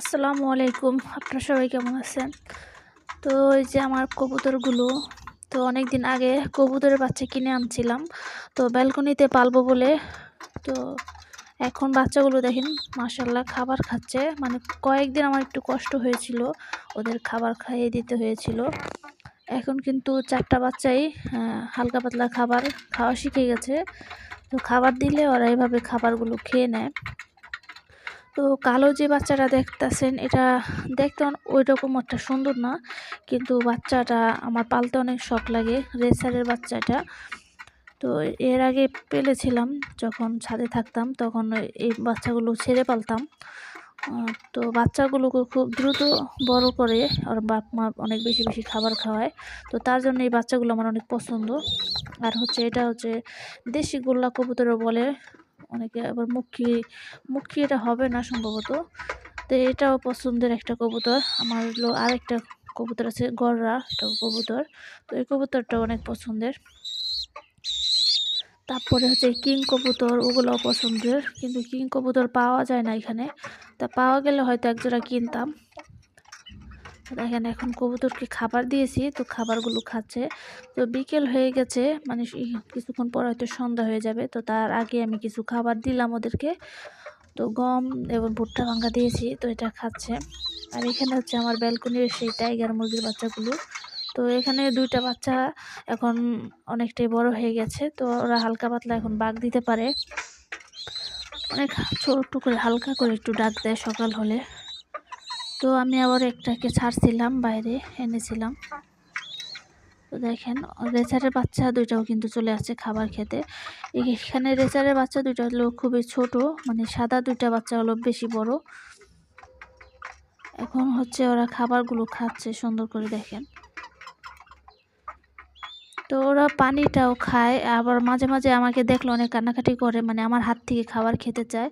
আসসালামু আলাইকুম। আপনারা সবাই কেমন আছেন? তো এই যে আমার কবুতরগুলো, তো অনেক দিন আগে কবুতরের বাচ্চা কিনে আনছিলাম। তো ব্যালকনিতে পালবো বলে, তো এখন বাচ্চাগুলো দেখেন মাসাল্লাহ খাবার খাচ্ছে। মানে কয়েকদিন আমার একটু কষ্ট হয়েছিল, ওদের খাবার খাইয়ে দিতে হয়েছিল। এখন কিন্তু চারটা বাচ্চাই হালকা পাতলা খাবার খাওয়া শিখে গেছে। তো খাবার দিলে ওরা এভাবে খাবারগুলো খেয়ে নেয়। তো কালো যে বাচ্চাটা দেখতাছেন, এটা দেখতে ওই রকম একটা সুন্দর না? কিন্তু বাচ্চাটা আমার পালতে অনেক শখ লাগে রেসারের বাচ্চাটা। তো এর আগে পেলেছিলাম যখন ছাদে থাকতাম, তখন এই বাচ্চাগুলো ছেড়ে পালতাম। তো বাচ্চাগুলোকে খুব দ্রুত বড় করে আর বাপ মা অনেক বেশি বেশি খাবার খাওয়ায়। তো তার জন্য এই বাচ্চাগুলো আমার অনেক পছন্দ। আর হচ্ছে এটা হচ্ছে দেশি গোল্লা কবুতরও বলে অনেকে আবার মুখী মুখী এটা হবে না সম্ভবত। তো এটাও পছন্দের একটা কবুতর। আমার হলো আরেকটা কবুতর আছে, গররা একটা কবুতর। তো এই কবুতরটা অনেক পছন্দের। তারপরে হচ্ছে কিং কবুতর, ওগুলোও পছন্দের। কিন্তু কিং কবুতর পাওয়া যায় না এখানে। তা পাওয়া গেলে হয়তো একজোড়া কিনতাম। দেখেন, এখন কবুতরকে খাবার দিয়েছি? তো খাবারগুলো খাচ্ছে। তো বিকেল হয়ে গেছে মানে কিছুক্ষণ পর হয়তো সন্ধ্যা হয়ে যাবে। তো তার আগে আমি কিছু খাবার দিলাম ওদেরকে। তো গম এবং ভুট্টা ভাঙ্গা দিয়েছি, তো এটা খাচ্ছে। আর এখানে হচ্ছে আমার ব্যালকনির সেই টাইগার মুরগির বাচ্চাগুলো। তো এখানে দুইটা বাচ্চা এখন অনেকটাই বড় হয়ে গেছে। তো ওরা হালকা পাতলা এখন বাঘ দিতে পারে। অনেক ছোট্ট করে হালকা করে একটু ডাক দেয় সকাল হলে। তো আমি আবার একটাকে ছাড়ছিলাম, বাইরে এনেছিলাম। তো দেখেন রেচারের বাচ্চা দুইটাও কিন্তু চলে আসছে খাবার খেতে। এখানে রেচারের বাচ্চা দুইটা হলো খুবই ছোট মানে সাদা দুইটা বাচ্চা হলো বেশি বড়। এখন হচ্ছে ওরা খাবারগুলো খাচ্ছে, সুন্দর করে দেখেন। তো ওরা পানিটাও খায়, আবার মাঝে মাঝে আমাকে দেখলে অনেক কান্নাকাটি করে মানে আমার হাত থেকে খাবার খেতে চায়।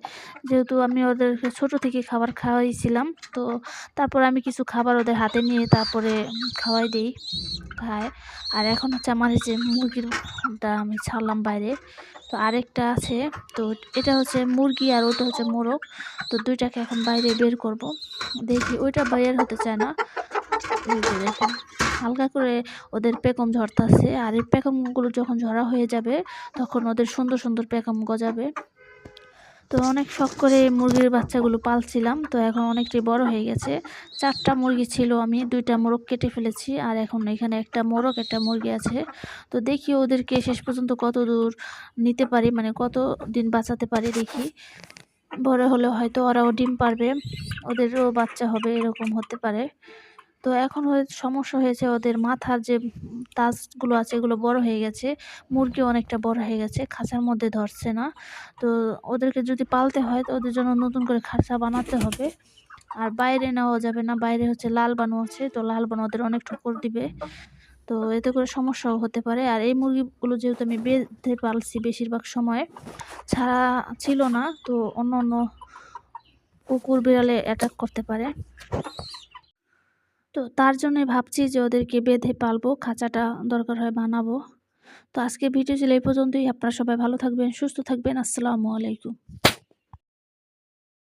যেহেতু আমি ওদেরকে ছোট থেকে খাবার খাওয়াইছিলাম, তো তারপর আমি কিছু খাবার ওদের হাতে নিয়ে তারপরে খাওয়াই দিই খায়। আর এখন হচ্ছে আমার যে মুরগিরটা আমি ছাড়লাম বাইরে। তো আরেকটা আছে, তো এটা হচ্ছে মুরগি আর ওটা হচ্ছে মোরগ। তো দুইটাকে এখন বাইরে বের করব। দেখি ওইটা বের হতে চায় না। হালকা করে ওদের পেকম ঝরতাছে আর এই পেকমগুলো যখন ঝরা হয়ে যাবে, তখন ওদের সুন্দর সুন্দর পেকম গজাবে। তো অনেক শখ করে মুরগির বাচ্চাগুলো পালছিলাম, তো এখন অনেকটাই বড় হয়ে গেছে। চারটা মুরগি ছিল আমি, দুইটা মোরগ কেটে ফেলেছি আর এখন এখানে একটা মোরগ, একটা মুরগি আছে। তো দেখি ওদেরকে শেষ পর্যন্ত কত দূর নিতে পারি মানে কত দিন বাঁচাতে পারি দেখি। বড় হলে হয়তো ওরাও ডিম পারবে, ওদেরও বাচ্চা হবে, এরকম হতে পারে। তো এখন সমস্যা হয়েছে ওদের মাথার যে তাজগুলো আছে এগুলো বড় হয়ে গেছে মুরগি অনেকটা বড় হয়ে গেছে, খাঁচার মধ্যে ধরছে না। তো ওদেরকে যদি পালতে হয় তো ওদের জন্য নতুন করে খাঁচা বানাতে হবে। আর বাইরে নেওয়া যাবে না, বাইরে হচ্ছে লাল বানু আছে, তো লাল বানু ওদের অনেক ঠোকর দিবে। তো এতে করে সমস্যাও হতে পারে। আর এই মুরগিগুলো যেহেতু আমি বেঁধে পালছি বেশিরভাগ সময়, ছাড়া ছিল না, তো অন্য অন্য কুকুর বিড়ালে অ্যাটাক করতে পারে। তো তার জন্যই ভাবছি যে ওদেরকে বেঁধে পালবো, খাঁচাটা দরকার হয় বানাবো। তো আজকে ভিডিও ছিল এই পর্যন্তই। আপনারা সবাই ভালো থাকবেন, সুস্থ থাকবেন। আসসালামু আলাইকুম।